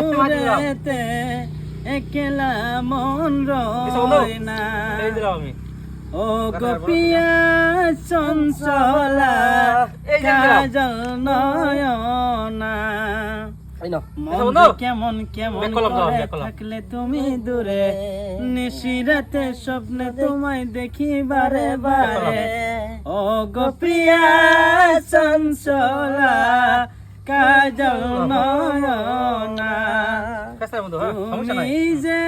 দূরেতে একলা মন রয় না। ও গোপিয়া চঞ্চলা কাজল নয়না। কেমন কেমন থাকলে তুমি দূরে। নিশিরাতে স্বপ্নে তোমায় দেখি বারে বারে। ও গোপিয়া চঞ্চলা কাজল নয়না হ্যাঁ তুমি যে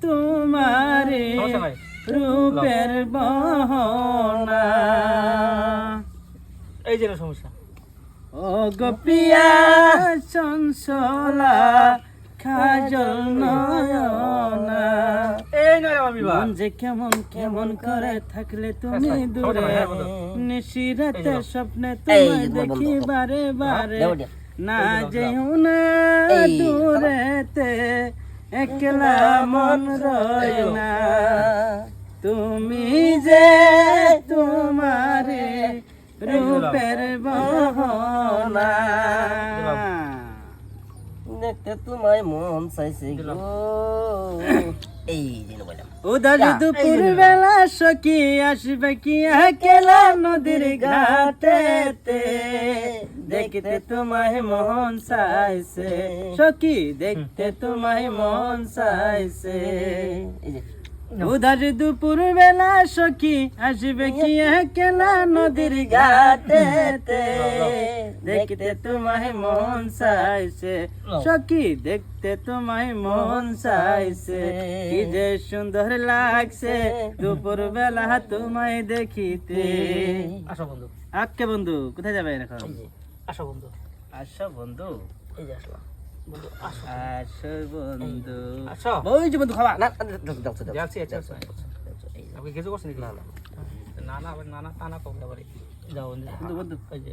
তোমারে রূপের বহনা। এই যে সমস্যা। ও গোপিয়া চঞ্চলা। কাজল নয়না এই নয় মন যে কেমন কেমন করে থাকলে তুমি হ্যাঁ, দূরে। হ্যাঁ। নিশিরাতে স্বপ্নে তোমায় দেখি বারে। বারে। না যেও না দূরেতে একলা মন রয় না। তুমি যে তোমারে রূপের বহনা। দেখতে তোমায় মন চাইছে গো। এই উদার দুপুর বেলা সখী আসবে কি একলা নদীর ঘাটেতে? দেখতে তোমায় মন চাইছে। সখী দেখতে তোমায় মন চাইছে। উদার দুপুর বেলা সখী আসবে কি একলা নদীর ঘাটেতে? দেখতে তোমায় মন চাইছে সখী দেখতে তোমায় মন চাইছে কি যে সুন্দর লাগছে দুপুর বেলা তোমায় দেখিতে আসো বন্ধু আজকে বন্ধু কোথায় যাবেন এখন আসো বন্ধু আসো বন্ধু এই যে আসলাম আসো বন্ধু আসো ওই যে বন্ধু খাবা না না, দাও, দাও, দাও, যাচ্ছি আচ্ছা দাও, দাও, দাও, দাও, এই যে। আপনি কিছু করছেন না না না না না তা না কম যাও বন্ধু বন্ধু এই যে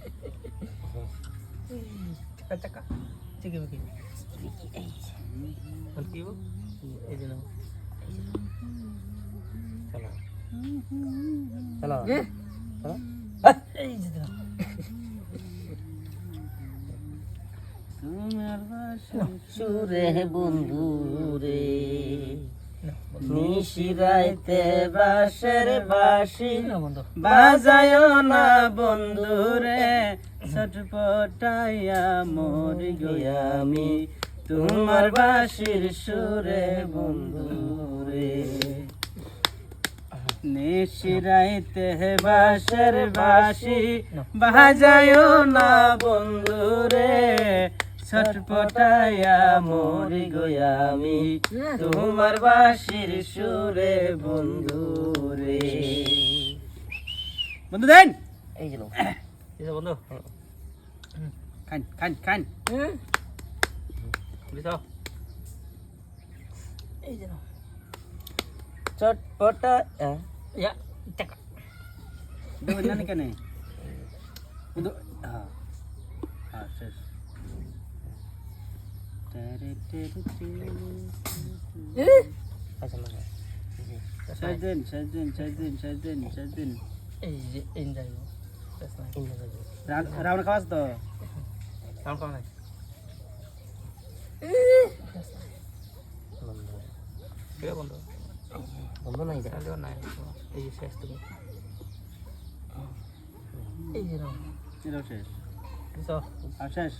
টাকা কি হ্যাঁ। সুরে বন্ধু রে। নিশিরাইতে বাসের বাসি বাজায় না বন্ধু রে। ছটপটাইয়া মরি গয়ামি তোমার বাসির সুরে বন্ধু রে নিশিরাইতে বাসের বাসি বাজায় না বন্ধু রে ছটপটাইয়া মরি গয়ামি তোমার বাসির সুরে বন্ধু রে বন্ধু দেন। এই দিছে বন্ধু খান খান খান দিছ এই যে চটপট ইয়া টাকা দেব না কেন বন্ধু হ্যাঁ হ্যাঁ শেষ সাজেন সাজেন সাজেন সাজেন সাজেন এই যে এনজয় রাউন্ড খাওয়াস তো? রাউন্ড খাওয়া নাই। বন্ধ? বন্ধ নাই নাই। এই শেষ তুমি। এই শেষ। শেষ? শেষ